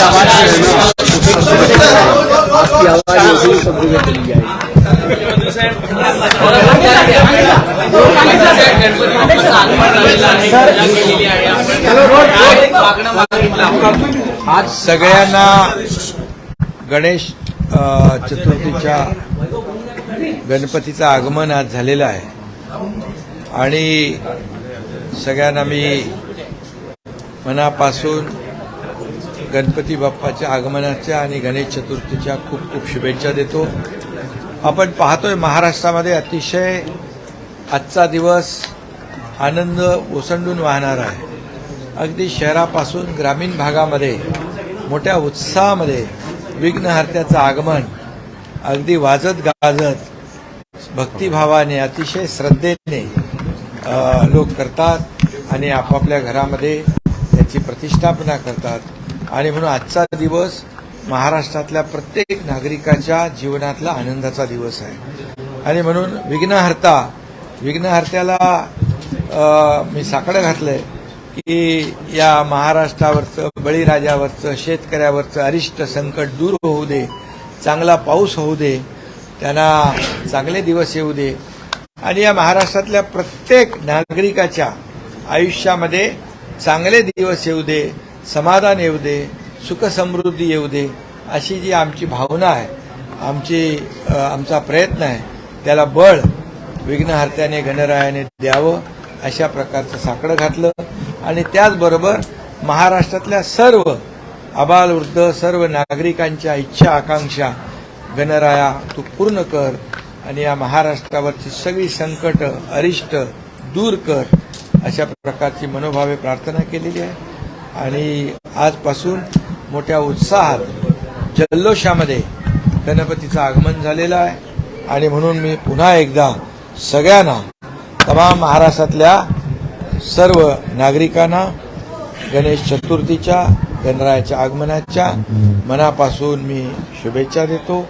आवाज आवाज सब जगह चली जाएगी आज सगळ्यांना गणेश चतुर्थीच्या गणपतीचं आगमन आज झालेलं आहे. आणि सगळ्यांना मी मनापासून गणपती बाप्पाच्या आगमनाच्या आणि गणेश चतुर्थीच्या खूप खूप शुभेच्छा देतो. आपण पाहतोय महाराष्ट्रामध्ये अतिशय आजचा दिवस आनंद ओसंडून वाहणार आहे. अगदी शहरापासून ग्रामीण भागामध्ये मोठ्या उत्साहामध्ये विघ्नहर्त्याचं आगमन अगदी वाजत गाजत भक्तिभावाने अतिशय श्रद्धेने लोक करतात आणि आपापल्या घरामध्ये त्याची प्रतिष्ठापना करतात. आणि म्हणून आजचा दिवस महाराष्ट्रातल्या प्रत्येक नागरिकाच्या जीवनातला आनंदाचा दिवस आहे. आणि म्हणून विघ्नहर्ता विघ्नहर्त्याला मी साकडं घातलंय की या महाराष्ट्रावरचं बळीराजावरचं शेतकऱ्यावरचं अरिष्ट संकट दूर होऊ दे चांगला पाऊस होऊ दे त्यांना चांगले दिवस येऊ दे. आणि या महाराष्ट्रातल्या प्रत्येक नागरिकाच्या आयुष्यामध्ये चांगले दिवस येऊ दे समाधान येऊ दे सुखसमृद्धी येऊ दे अशी जी आमची भावना आहे आमची आमचा प्रयत्न आहे त्याला बळ विघ्नहर्त्याने गणरायाने द्यावं. अशा प्रकारचं साकडं घातलं. आणि त्याचबरोबर महाराष्ट्रातल्या सर्व आबालवृद्ध सर्व नागरिकांच्या इच्छा आकांक्षा गणराया तू पूर्ण कर. आणि या महाराष्ट्रावरची सगळी संकट अरिष्ट दूर कर अशा प्रकारची मनोभावे प्रार्थना केलेली आहे. आणि आजपासून मोठ्या उत्साहात जल्लोषामध्ये गणपतीचं आगमन झालेलं आहे. आणि म्हणून मी पुन्हा एकदा सगळ्यांना तमाम महाराष्ट्रातल्या सर्व नागरिकांना गणेश चतुर्थीच्या गणरायाच्या आगमनाच्या मनापासून मी शुभेच्छा देतो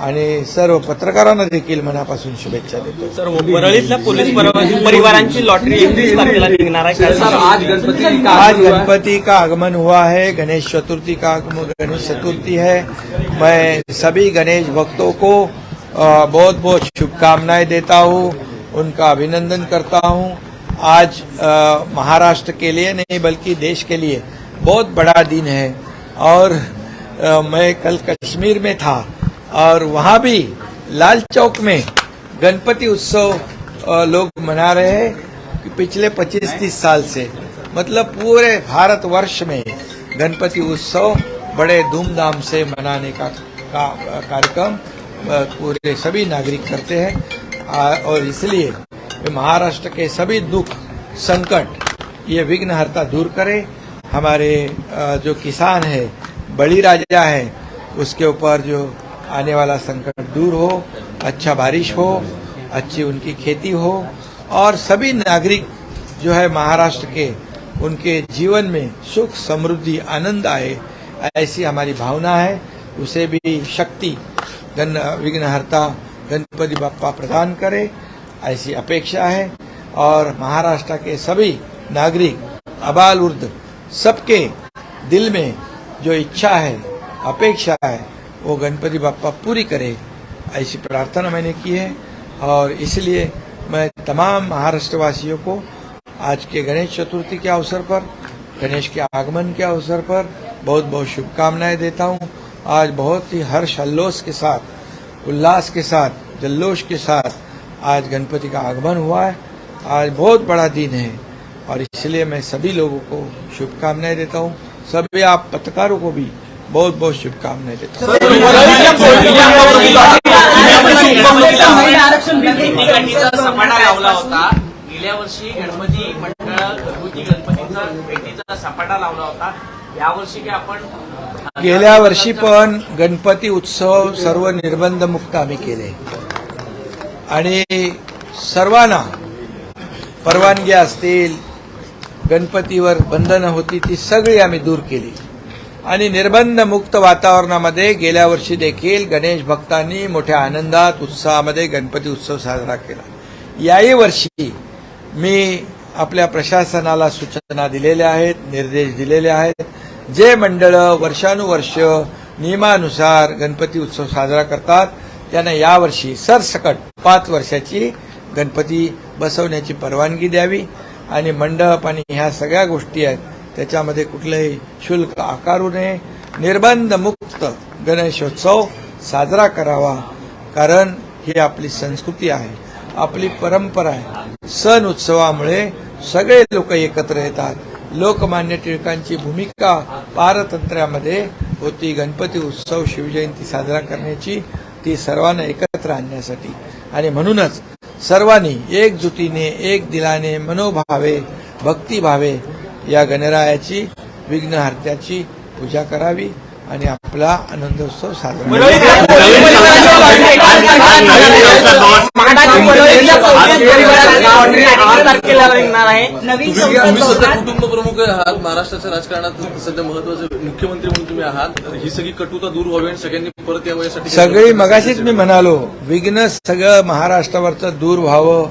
आणि सर्व पत्रकारांना देखील मनापासून शुभेच्छा देतो. सर परळीतल्या पोलीस परि- परिवारांची लॉटरी एकवीस तारखेला निघणार आहे. काय सर आज गणपति का आज आगमन हुआ है। गणपति का आगमन हुआ है गणेश चतुर्थी का आगमन गणेश चतुर्थी है। मैं सभी गणेश भक्तों को बहुत बहुत शुभकामनाएं देता हूँ। उनका अभिनंदन करता हूँ। आज महाराष्ट्र के लिए नहीं बल्कि देश के लिए बहुत बड़ा दिन है। और अ, मैं कल कश्मीर में था और वहाँ भी लाल चौक में गणपति उत्सव लोग मना रहे हैं पिछले 25-30 साल से। मतलब पूरे भारतवर्ष में गणपति उत्सव बड़े धूमधाम से मनाने का, का कार्यक्रम पूरे सभी नागरिक करते हैं। आ, और इसलिए महाराष्ट्र के सभी दुख, संकट, ये विघ्नहर्ता दूर करे। हमारे जो किसान है, बड़ी राजा है, उसके ऊपर जो आने वाला संकट दूर हो अच्छा बारिश हो, अच्छी उनकी खेती हो, और सभी नागरिक जो है महाराष्ट्र के, उनके जीवन में सुख, समृद्धि, आनंद आए, ऐसी हमारी भावना है। उसे भी शक्ति विघ्नहर्ता गणपति बाप्पा प्रदान करे, ऐसी अपेक्षा है। और महाराष्ट्र के सभी नागरिक, अबाल उर्द सबके दिल में जो इच्छा है, अपेक्षा है, वो गणपति बाप्पा पूरी करे, ऐसी प्रार्थना मैंने की है। और इसलिए मैं तमाम महाराष्ट्रवासियों को आज के गणेश चतुर्थी के अवसर पर, गणेश के आगमन के अवसर पर बहुत बहुत शुभकामनाएँ देता हूँ। आज बहुत ही हर्ष हल्लोस के साथ, उल्लास के साथ जल्लोष के साथ आज गणपति का आगमन हुआ है। आज बहुत बड़ा दिन है और इसलिए मैं सभी लोगों को शुभकामनाएं देता हूँ। सभी आप पत्रकारों को भी बहुत बहुत शुभकामनाएं देता हूँ। गेल्या वर्षी गणपती मंडळ घरगुती गणपतीचा भेटीचा सपाटा लावला होता यावर्षी काय आपण गेल्या वर्षी पण गणपती उत्सव सर्व निर्बंध मुक्त आम्ही केले. आणि सर्वांना परवानगी असतील गणपतीवर बंधनं होती ती सगळी आम्ही दूर केली. आणि निर्बंध मुक्त वातावरणामध्ये गेल्या वर्षी देखील गणेश भक्तांनी मोठ्या आनंदात उत्साहामध्ये गणपती उत्सव साजरा केला. याही वर्षी मी आपल्या प्रशासनाला सूचना दिलेल्या आहेत निर्देश दिलेले आहेत. जे मंडळं वर्षानुवर्ष नियमानुसार गणपती उत्सव साजरा करतात त्यांना यावर्षी सरसकट पाच वर्षाची गणपती बसवण्याची परवानगी द्यावी. आणि मंडप आणि ह्या सगळ्या गोष्टी आहेत त्याच्यामध्ये कुठलंही शुल्क आकारू नये. निर्बंध मुक्त गणेशोत्सव साजरा करावा कारण ही आपली संस्कृती आहे आपली परंपरा आहे. सण उत्सवामुळे सगळे लोक एकत्र येतात. लोकमान्य टिळकांची भूमिका पारतंत्र्यामध्ये होती. गणपती उत्सव शिवजयंती साजरा करण्याची. ती सर्वांना एकत्र आणण्यासाठी. आणि म्हणूनच सर्वांनी एकजुटीने एक दिलाने मनोभावे भक्तिभावे या गणरायाची विघ्नहर्त्याची पूजा करावी. आणि आपला आनंदोत्सव कुटुंब प्रमुख आहात. महाराष्ट्राच्या राजकारणात सध्या महत्त्वाचे मुख्यमंत्री म्हणून तुम्ही आहात. तर ही सगळी कटुता दूर व्हावी आणि सगळ्यांनी परत यावं यासाठी सगळी मगाशीच मी म्हणालो विघ्न सगळं महाराष्ट्रावरचं दूर व्हावं.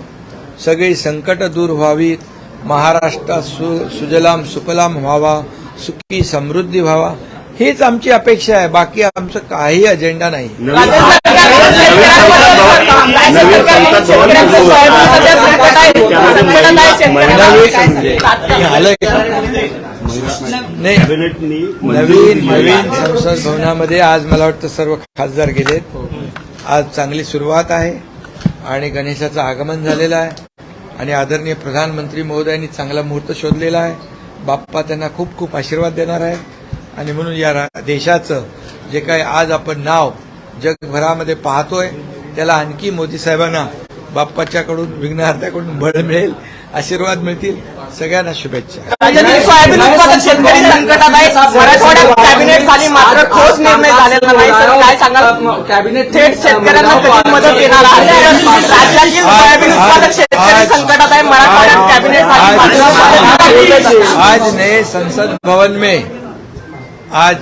सगळी संकट दूर व्हावीत. महाराष्ट्र सु सुजलाम सुफलाम व्हावा. सुखी समृद्धी व्हावा. हीच आमची अपेक्षा आहे. बाकी आमचं काही अजेंडा नाही. नवीन झालंय का? नाही? कॅबिनेटनी नवीन नवीन संसद भवनामध्ये आज मला वाटतं सर्व खासदार गेलेत. आज चांगली सुरुवात आहे आणि गणेशाचं आगमन झालेलं आहे. आणि आदरणीय प्रधानमंत्री महोदयांनी चांगला मुहूर्त शोधलेला आहे. बाप्पा त्यांना खूप खूप आशीर्वाद देणार आहे आणि म्हणून या देशाचं जे काही आज आपण नाव जगभरामध्ये पाहतोय त्याला आणखी मोदी साहेबांना बाप्पाच्याकडून विघ्नहर्त्याकडून बळ मिळेल आशीर्वाद मिळतील सगळ्यांना शुभेच्छा. आज नए संसद भवन में आज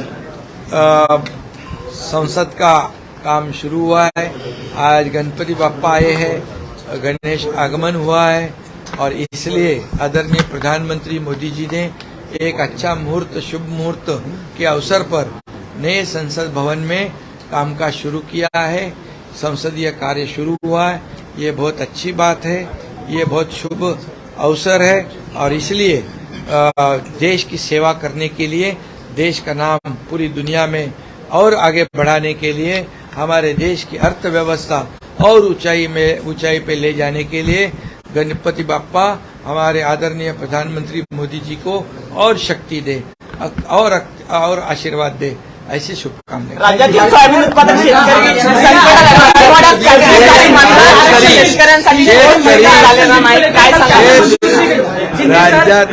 संसद का काम शुरू हुआ है। आज गणपति बापा आए हैं, गणेश आगमन हुआ है, और इसलिए आदरणीय प्रधानमंत्री मोदी जी ने एक अच्छा मुहूर्त, शुभ मुहूर्त के अवसर पर नए संसद भवन में काम कामकाज शुरू किया है। संसदीय कार्य शुरू हुआ है। ये बहुत अच्छी बात है। ये बहुत शुभ अवसर है। और इसलिए देश की सेवा करने के लिए देश का नाम पूरी दुनिया में और आगे बढ़ाने के लिए, हमारे देश की अर्थव्यवस्था और ऊंचाई में, ऊंचाई पे ले जाने के लिए गणपति बापा हमारे आदरणीय प्रधानमंत्री मोदी जी को और शक्ति दे, और और आशीर्वाद दे। ऐसी राज्यातील सोयाबीन उत्पादक शेतकरी शेतकऱ्यांसाठी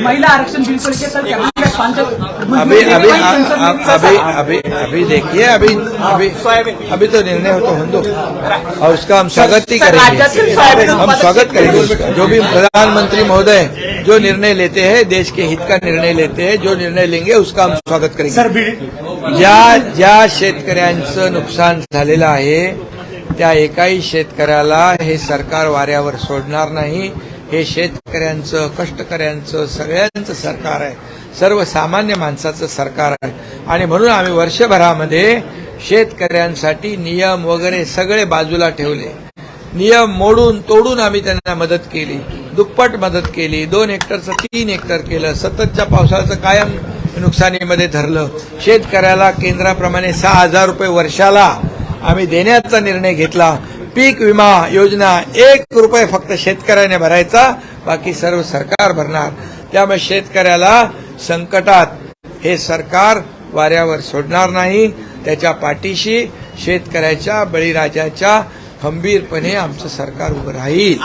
महिला आरक्षण बिल पर कैबिनेट पाँच अभी अभी अभी अभी अभी देखिए अभी अभी अभी तो निर्णय हो तो हम दो। और उसका हम स्वागत ही करेंगे। हम स्वागत करेंगे जो भी प्रधानमंत्री महोदय जो निर्णय लेते हैं देश के हित का निर्णय लेते हैं जो निर्णय लेंगे उसका हम स्वागत करेंगे। ज्या ज्या शेतकऱ्यांचं नुकसान झालेलं आहे त्या एकाही शेतकऱ्याला हे सरकार वाऱ्यावर सोडणार नाही. हे शेतकऱ्यांचं कष्टकऱ्यांचं सगळ्यांचं सरकार आहे. सर्वसामान्य माणसाचं सरकार आहे. आणि म्हणून आम्ही वर्षभरामध्ये शेतकऱ्यांसाठी नियम वगैरे सगळे बाजूला ठेवले. नियम मोडून तोडून आम्ही त्यांना मदत केली. दुप्पट मदत केली. दोन हेक्टरचं तीन हेक्टर केलं. सततच्या पावसाचं कायम नुकसानीमध्ये धरलं. शेतकऱ्याला केंद्राप्रमाणे सहा हजार रुपये वर्षाला आम्ही देण्याचा निर्णय घेतला. पीक विमा योजना एक रुपये फक्त शेतकऱ्याने भरायचा बाकी सर्व सरकार भरणार. त्यामुळे शेतकऱ्याला संकटात हे सरकार वाऱ्यावर सोडणार नाही. त्याच्या पाठीशी शेतकऱ्याच्या बळीराजाच्या खंबीरपणे आमचं सरकार उभं राहील.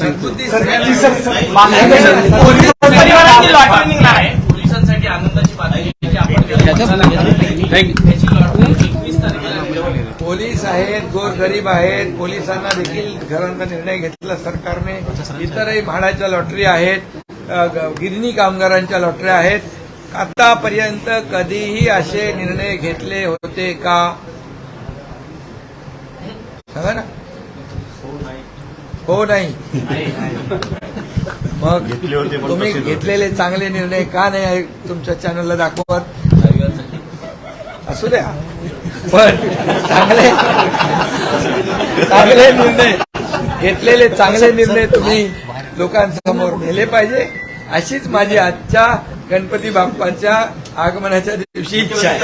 तारखेला निघाली. पोलीस आहेत गोरगरीब आहेत पोलिसांना देखील घरांचा निर्णय घेतला सरकारने. इतरही म्हाडाच्या लॉटरी आहेत गिरणी कामगारांच्या लॉटऱ्या आहेत. आतापर्यंत कधीही असे निर्णय घेतले होते का? सांगा ना. हो नाही मग तुम्ही घेतलेले चांगले निर्णय का नाही आहे तुमच्या चॅनलला दाखवत? असू द्या. पण चांगले चांगले निर्णय घेतलेले चांगले निर्णय तुम्ही लोकांसमोर नेले पाहिजे. अशीच माझी आजच्या गणपती बाप्पाच्या आगमनाच्या दिवशी इच्छा आहे.